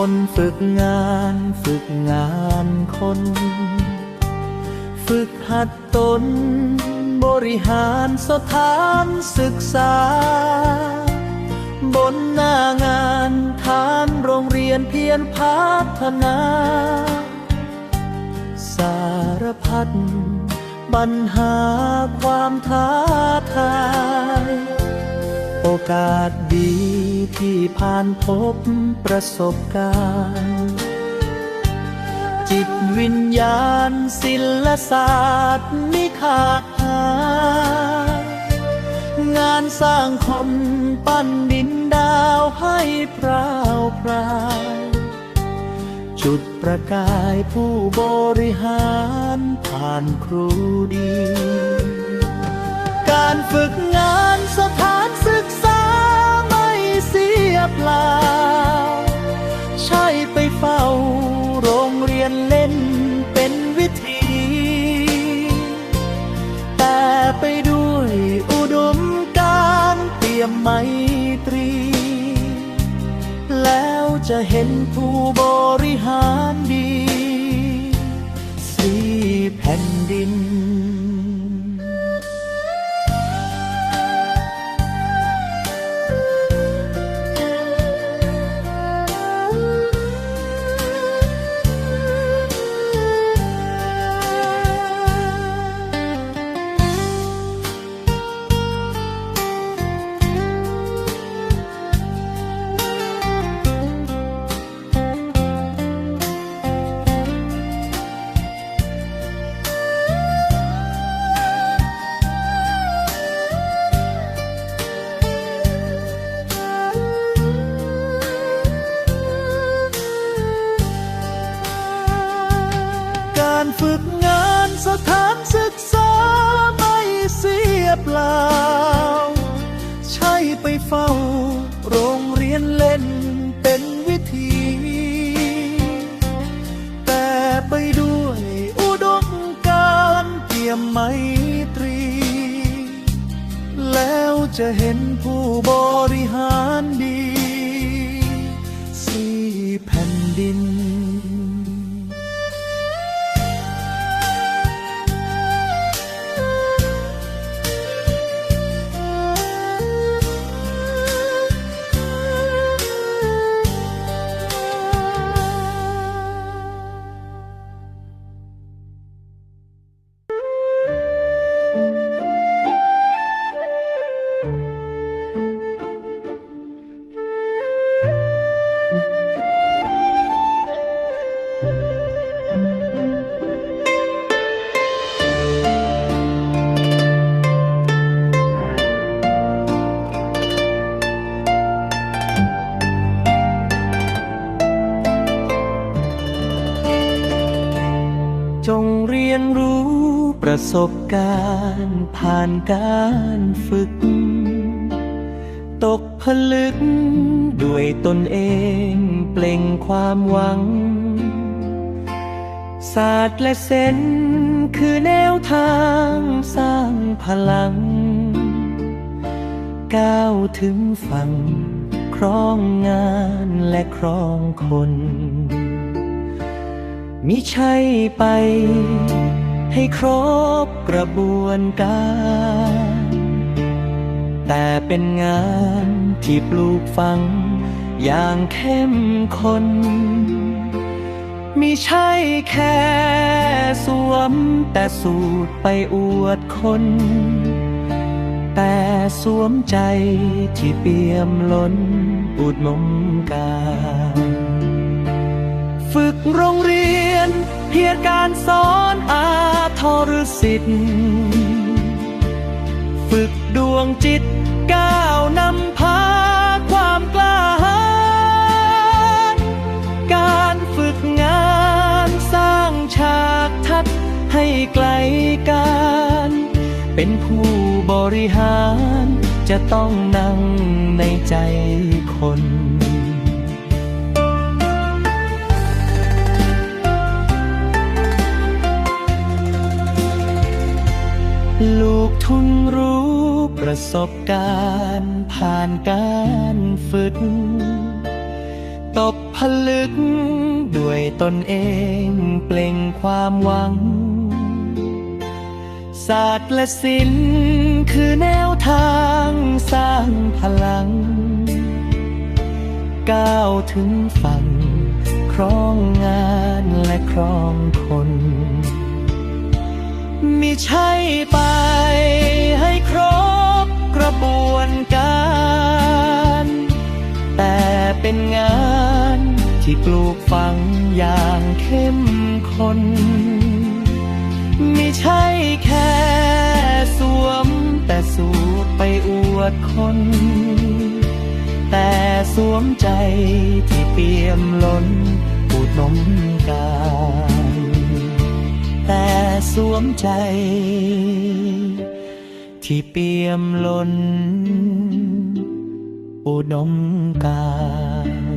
ฝึกคนคนฝึกงานฝึกงานคน ฝึกหัดตน บริหารสถานศึกษา บนหน้างานฐานโรงเรียนเพียรพัฒนา สารพัดปัญหาความท้าทาย โอกาสดีที่ผ่านพบประสบการณ์ จิตวิญญาณศิลศาสตร์มิขาดหายงานสร้างคนปั้นดินดาวให้พราวพรายจุดประกายผู้บริหารผ่านครูดี การฝึก ยมไมตรี แล้วจะเห็นผู้บริหารดีสี่แผ่นดิน เฝ้า โรงเรียนเล่นเป็นวิธี แต่ไปด้วยอุดมการเกี่ยมไมตรี แล้วจะเห็นผู้บริหารดี สี่แผ่นดิน จงเรียนรู้ประสบการณ์ผ่านการฝึก ตกผลึกด้วยตนเองเปล่งความหวัง ศาสตร์และเส้นคือแนวทางสร้างพลัง ก้าวถึงฝั่งครองงานและครองคน มิใช่ไป ให้ครบกระบวนการ แต่เป็นงานที่ปลูกฝัง อย่างเข้มข้นมิใช่แค่สวมแต่สูตรไปอวดคน แต่สวมใจที่เปี่ยมล้นอุดมการ ฝึกโรงเรียน เพียรการสอนอาทรสิทธิ์ฝึกดวงจิตก้าวนำพาความกล้าหาญการฝึกงานสร้างฉากทัดให้ไกลการ เป็นผู้บริหารจะต้องนั่งในใจคน ลูกทุนรู้ประสบการณ์ผ่านการฝึก ตบผลึกด้วยตนเองเปล่งความหวัง ศาสตร์และศิลป์คือแนวทางสร้างพลัง ก้าวถึงฝั่งครองงานและครองคน มิใช่ไป ที่ปลูกฝังอย่างเข้มข้นไมิใช่แค่สวมแต่สูบไปอวดคน แต่สวมใจที่เปี่ยมล้นอุดมการณ์แต่สวมใจ ที่เปี่ยมล้นอุดมการณ์